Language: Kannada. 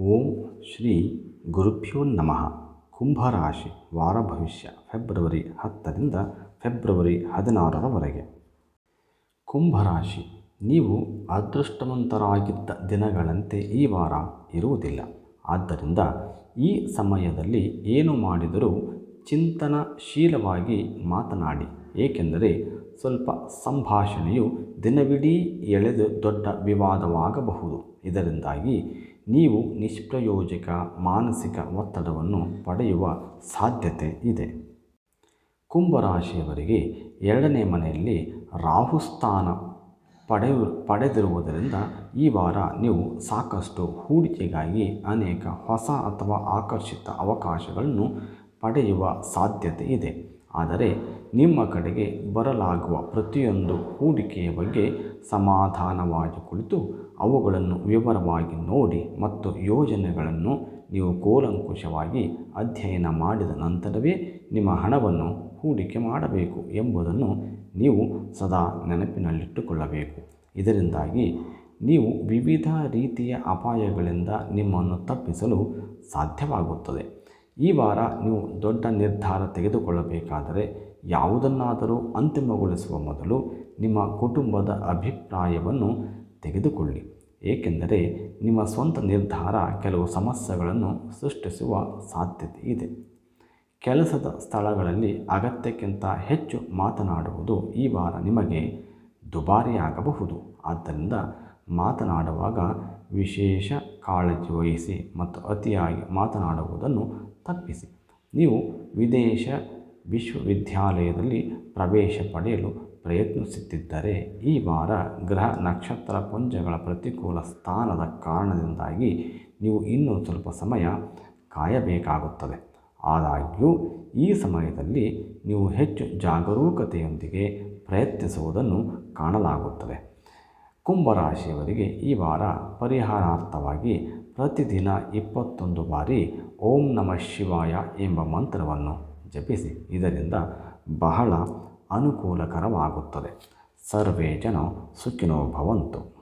ಓಂ ಶ್ರೀ ಗುರುಭ್ಯೋ ನಮಃ. ಕುಂಭರಾಶಿ ವಾರ ಭವಿಷ್ಯ, ಫೆಬ್ರವರಿ ಹತ್ತರಿಂದ ಫೆಬ್ರವರಿ ಹದಿನಾರರವರೆಗೆ. ಕುಂಭರಾಶಿ, ನೀವು ಅದೃಷ್ಟವಂತರಾಗಿದ್ದ ದಿನಗಳಂತೆ ಈ ವಾರ ಇರುವುದಿಲ್ಲ. ಆದ್ದರಿಂದ ಈ ಸಮಯದಲ್ಲಿ ಏನು ಮಾಡಿದರೂ ಚಿಂತನಶೀಲವಾಗಿ ಮಾತನಾಡಿ, ಏಕೆಂದರೆ ಸ್ವಲ್ಪ ಸಂಭಾಷಣೆಯು ದಿನವಿಡೀ ಎಳೆದು ದೊಡ್ಡ ವಿವಾದವಾಗಬಹುದು. ಇದರಿಂದಾಗಿ ನೀವು ನಿಷ್ಪ್ರಯೋಜಕ ಮಾನಸಿಕ ಒತ್ತಡವನ್ನು ಪಡೆಯುವ ಸಾಧ್ಯತೆ ಇದೆ. ಕುಂಭರಾಶಿಯವರಿಗೆ ಎರಡನೇ ಮನೆಯಲ್ಲಿ ರಾಹುಸ್ಥಾನ ಪಡೆ ಪಡೆದಿರುವುದರಿಂದ ಈ ವಾರ ನೀವು ಸಾಕಷ್ಟು ಹೂಡಿಕೆಗಾಗಿ ಅನೇಕ ಹೊಸ ಅಥವಾ ಆಕರ್ಷಿತ ಅವಕಾಶಗಳನ್ನು ಪಡೆಯುವ ಸಾಧ್ಯತೆ ಇದೆ. ಆದರೆ ನಿಮ್ಮ ಕಡೆಗೆ ಬರಲಾಗುವ ಪ್ರತಿಯೊಂದು ಹೂಡಿಕೆಯ ಬಗ್ಗೆ ಸಮಾಧಾನವಾಗಿ ಕುಳಿತು ಅವುಗಳನ್ನು ವಿವರವಾಗಿ ನೋಡಿ ಮತ್ತು ಯೋಜನೆಗಳನ್ನು ನೀವು ಕೂಲಂಕುಷವಾಗಿ ಅಧ್ಯಯನ ಮಾಡಿದ ನಂತರವೇ ನಿಮ್ಮ ಹಣವನ್ನು ಹೂಡಿಕೆ ಮಾಡಬೇಕು ಎಂಬುದನ್ನು ನೀವು ಸದಾ ನೆನಪಿನಲ್ಲಿಟ್ಟುಕೊಳ್ಳಬೇಕು. ಇದರಿಂದಾಗಿ ನೀವು ವಿವಿಧ ರೀತಿಯ ಅಪಾಯಗಳಿಂದ ನಿಮ್ಮನ್ನು ತಪ್ಪಿಸಲು ಸಾಧ್ಯವಾಗುತ್ತದೆ. ಈ ವಾರ ನೀವು ದೊಡ್ಡ ನಿರ್ಧಾರ ತೆಗೆದುಕೊಳ್ಳಬೇಕಾದರೆ ಯಾವುದನ್ನಾದರೂ ಅಂತಿಮಗೊಳಿಸುವ ಮೊದಲು ನಿಮ್ಮ ಕುಟುಂಬದ ಅಭಿಪ್ರಾಯವನ್ನು ತೆಗೆದುಕೊಳ್ಳಿ. ಏಕೆಂದರೆ ನಿಮ್ಮ ಸ್ವಂತ ನಿರ್ಧಾರ ಕೆಲವು ಸಮಸ್ಯೆಗಳನ್ನು ಸೃಷ್ಟಿಸುವ ಸಾಧ್ಯತೆ ಇದೆ. ಕೆಲಸದ ಸ್ಥಳಗಳಲ್ಲಿ ಅಗತ್ಯಕ್ಕಿಂತ ಹೆಚ್ಚು ಮಾತನಾಡುವುದು ಈ ವಾರ ನಿಮಗೆ ದುಬಾರಿಯಾಗಬಹುದು. ಆದ್ದರಿಂದ ಮಾತನಾಡುವಾಗ ವಿಶೇಷ ಕಾಳಜಿ ವಹಿಸಿ ಮತ್ತು ಅತಿಯಾಗಿ ಮಾತನಾಡುವುದನ್ನು ತಪ್ಪಿಸಿ. ನೀವು ವಿದೇಶ ವಿಶ್ವವಿದ್ಯಾಲಯದಲ್ಲಿ ಪ್ರವೇಶ ಪಡೆಯಲು ಪ್ರಯತ್ನಿಸುತ್ತಿದ್ದರೆ ಈ ವಾರ ಗ್ರಹ ನಕ್ಷತ್ರ ಪುಂಜಗಳ ಪ್ರತಿಕೂಲ ಸ್ಥಾನದ ಕಾರಣದಿಂದಾಗಿ ನೀವು ಇನ್ನೂ ಸ್ವಲ್ಪ ಸಮಯ ಕಾಯಬೇಕಾಗುತ್ತದೆ. ಆದಾಗ್ಯೂ, ಈ ಸಮಯದಲ್ಲಿ ನೀವು ಹೆಚ್ಚು ಜಾಗರೂಕತೆಯೊಂದಿಗೆ ಪ್ರಯತ್ನಿಸುವುದನ್ನು ಕಾಣಲಾಗುತ್ತದೆ. ಕುಂಭರಾಶಿಯವರಿಗೆ ಈ ವಾರ ಪರಿಹಾರಾರ್ಥವಾಗಿ ಪ್ರತಿದಿನ ಇಪ್ಪತ್ತೊಂದು ಬಾರಿ ಓಂ ನಮಃ ಶಿವಾಯ ಎಂಬ ಮಂತ್ರವನ್ನು ಜಪಿಸಿ. ಇದರಿಂದ ಬಹಳ ಅನುಕೂಲಕರವಾಗುತ್ತದೆ. ಸರ್ವೇ ಜನ ಸುಖಿನೋ ಭವಂತು.